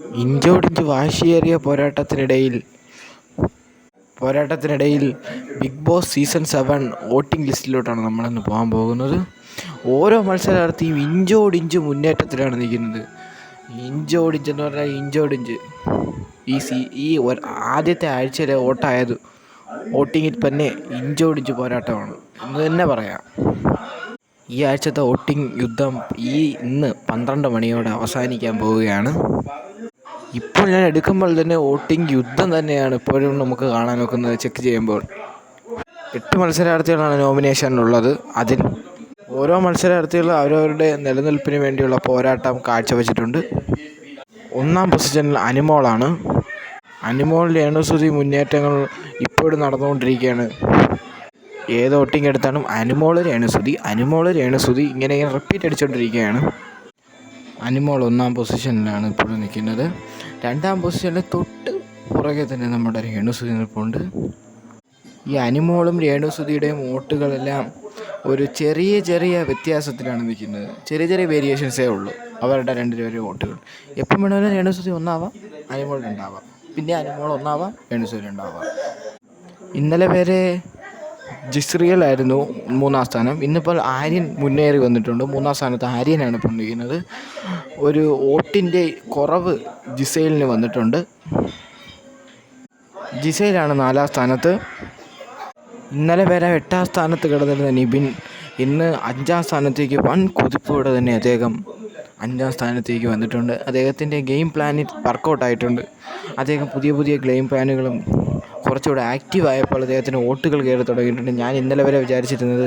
ഇഞ്ചോടിഞ്ച് വാശിയേറിയ പോരാട്ടത്തിനിടയിൽ പോരാട്ടത്തിനിടയിൽ Big Boss season seven voting ലിസ്റ്റിലോട്ടാണ് നമ്മളിന്ന് പോകാൻ പോകുന്നത്. ഓരോ മത്സരാർത്ഥിയും ഇഞ്ചോടിഞ്ച് മുന്നേറ്റത്തിലാണ് നിൽക്കുന്നത്. ഇഞ്ചോടിഞ്ച് എന്ന് പറഞ്ഞാൽ ഇഞ്ചോടിഞ്ച്. ഈ സീ ഈ ആദ്യത്തെ ആഴ്ചയിലെ വോട്ടായത് വോട്ടിങ്ങിൽ തന്നെ ഇഞ്ചോടിഞ്ച് പോരാട്ടമാണ്. എന്ന് തന്നെ പറയാം. ഈ ആഴ്ചത്തെ വോട്ടിംഗ് യുദ്ധം ഈ ഇന്ന് പന്ത്രണ്ട് മണിയോടെ അവസാനിക്കാൻ പോവുകയാണ്. ഇപ്പോൾ ഞാൻ എടുക്കുമ്പോൾ തന്നെ വോട്ടിംഗ് യുദ്ധം തന്നെയാണ് ഇപ്പോഴും നമുക്ക് കാണാൻ ഒക്കുന്നത് ചെക്ക് ചെയ്യുമ്പോൾ. എട്ട് മത്സരാർത്ഥികളാണ് നോമിനേഷനിലുള്ളത് അതിൽ ഓരോ മത്സരാർത്ഥികളും അവരവരുടെ നിലനിൽപ്പിന് വേണ്ടിയുള്ള പോരാട്ടം കാഴ്ചവെച്ചിട്ടുണ്ട്. ഒന്നാം പൊസിഷനിൽ അനിമോളാണ്. അനിമോൾ രേണുസുതി മുന്നേറ്റങ്ങൾ ഇപ്പോഴും നടന്നുകൊണ്ടിരിക്കുകയാണ്. ഏത് വോട്ടിംഗ് എടുത്താലും അനുമോൾ രേണുസുതി അനുമോൾ രേണുസുതി ഇങ്ങനെ റിപ്പീറ്റ് അടിച്ചുകൊണ്ടിരിക്കുകയാണ്. അനിമോൾ ഒന്നാം പൊസിഷനിലാണ് ഇപ്പോഴും നിൽക്കുന്നത്. രണ്ടാം പൊസിഷനിൽ തൊട്ട് പുറകെ തന്നെ നമ്മുടെ രേണുസുതി നിൽപ്പുണ്ട്. ഈ അനിമോളും രേണുസുതിയുടെയും വോട്ടുകളെല്ലാം ഒരു ചെറിയ ചെറിയ വ്യത്യാസത്തിലാണ് നിൽക്കുന്നത്. ചെറിയ ചെറിയ വേരിയേഷൻസേ ഉള്ളൂ. അവരുടെ രണ്ടുപേരുടെ വോട്ടുകൾ. എപ്പം വേണമെങ്കിലും രേണുസുതി ഒന്നാവാം അനിമോൾ രണ്ടാവാം. പിന്നെ അനിമോൾ ഒന്നാവാം രേണുസുതി രണ്ടാവാം. ഇന്നലെ വരെ ജിസ്രിയലായിരുന്നു മൂന്നാം സ്ഥാനം. ഇന്നിപ്പോൾ ആര്യൻ മുന്നേറി വന്നിട്ടുണ്ട്. മൂന്നാം സ്ഥാനത്ത് ആര്യനാണ് ഇപ്പോൾ നിൽക്കുന്നത്. ഒരു വോട്ടിന്റെ കുറവ് ജിസൈലിന് വന്നിട്ടുണ്ട്. ജിസൈലാണ് നാലാം സ്ഥാനത്ത്. ഇന്നലെ വരെ എട്ടാം സ്ഥാനത്ത് കിടന്നിരുന്ന നിബിൻ ഇന്ന് അഞ്ചാം സ്ഥാനത്തേക്ക് വൻ കുതിപ്പോടെ തന്നെ അദ്ദേഹം അഞ്ചാം സ്ഥാനത്തേക്ക് വന്നിട്ടുണ്ട്. അദ്ദേഹത്തിന്റെ ഗെയിം പ്ലാനിൽ വർക്കൗട്ടായിട്ടുണ്ട്. അദ്ദേഹം പുതിയ പുതിയ ഗെയിം പ്ലാനുകളും കുറച്ചുകൂടെ ആക്റ്റീവ് ആയപ്പോൾ അദ്ദേഹത്തിന് വോട്ടുകൾ കയറി തുടങ്ങിയിട്ടുണ്ട്. ഞാൻ ഇന്നലെ വരെ വിചാരിച്ചിരുന്നത്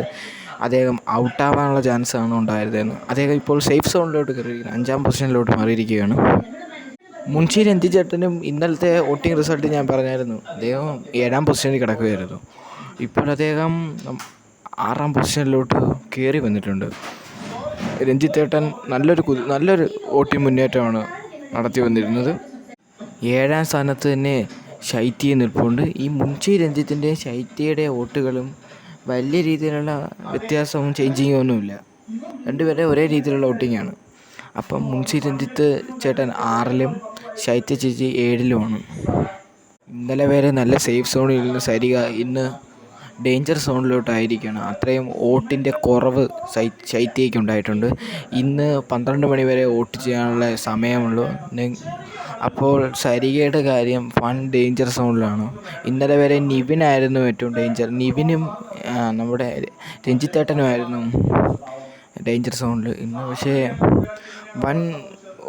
അദ്ദേഹം ഔട്ടാവാനുള്ള ആണ് ഉണ്ടായിരുന്നതെന്ന്. അദ്ദേഹം ഇപ്പോൾ സേഫ് സോണിലോട്ട് കയറിയിരിക്കുന്നു. അഞ്ചാം പൊസിഷനിലോട്ട് മാറിയിരിക്കുകയാണ്. മുൻഷി രഞ്ജിച്ചേട്ടനും ഇന്നലത്തെ വോട്ടിംഗ് റിസൾട്ട് ഞാൻ പറഞ്ഞായിരുന്നു. അദ്ദേഹം ഏഴാം പൊസിഷനിൽ കിടക്കുകയായിരുന്നു. ഇപ്പോൾ അദ്ദേഹം ആറാം പൊസിഷനിലോട്ട് കയറി വന്നിട്ടുണ്ട്. രഞ്ജിത്തേട്ടൻ നല്ലൊരു കുതി നല്ലൊരു വോട്ടിംഗ് മുന്നേറ്റമാണ് നടത്തി വന്നിരുന്നത്. ഏഴാം സ്ഥാനത്ത് തന്നെ ശൈത്യ നിൽപ്പുണ്ട്. ഈ മുൻഷി രഞ്ജിത്തിന്റെ ശൈത്യയുടെ വോട്ടുകളും വലിയ രീതിയിലുള്ള വ്യത്യാസവും ചേഞ്ചിങ്ങും ഒന്നുമില്ല രണ്ടുപേരെ ഒരേ രീതിയിലുള്ള വോട്ടിങ്ങാണ് അപ്പം മുൻഷി രഞ്ജിത്ത് ചേട്ടൻ ആറിലും ശൈത്യ ചേച്ചി ഏഴിലുമാണ് ഇന്നലെ വരെ നല്ല സേഫ് സോണിൽ നിന്ന് സരിക ഇന്ന് ഡേഞ്ചർ സോണിലോട്ടായിരിക്കുകയാണ് അത്രയും വോട്ടിന്റെ കുറവ് ശൈത്യയ്ക്ക് ഉണ്ടായിട്ടുണ്ട്. ഇന്ന് പന്ത്രണ്ട് മണി വരെ വോട്ട് ചെയ്യാനുള്ള സമയമുള്ളൂ. അപ്പോൾ സരികയുടെ കാര്യം വൺ ഡേഞ്ചർ സോണിലാണ്. ഇന്നലെ വരെ നിവിനായിരുന്നു ഏറ്റവും ഡേഞ്ചർ. നിവിനും നമ്മുടെ രഞ്ജിത്തേട്ടനുമായിരുന്നു ഡേഞ്ചർ സോണിൽ. ഇന്ന് പക്ഷേ വൻ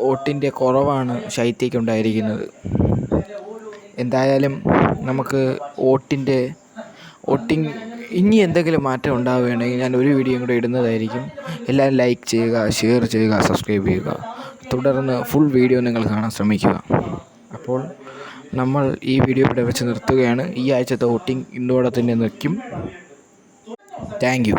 വോട്ടിന്റെ കുറവാണ് ശൈത്യയ്ക്ക് ഉണ്ടായിരിക്കുന്നത്. എന്തായാലും നമുക്ക് വോട്ടിന്റെ വോട്ടിംഗ് ഇനി എന്തെങ്കിലും മാറ്റം ഉണ്ടാവുകയാണെങ്കിൽ ഞാൻ ഒരു വീഡിയോ കൂടെ ഇടുന്നതായിരിക്കും. എല്ലാവരും ലൈക്ക് ചെയ്യുക ഷെയർ ചെയ്യുക സബ്സ്ക്രൈബ് ചെയ്യുക. തുടർന്ന് ഫുൾ വീഡിയോ നിങ്ങൾ കാണാൻ ശ്രമിക്കുക. അപ്പോൾ നമ്മൾ ഈ വീഡിയോ ഇവിടെ വെച്ച് നിർത്തുകയാണ്. ഈ ആഴ്ചത്തെ വോട്ടിംഗ് ഇന്നോടെ തന്നെ നിൽക്കും. താങ്ക്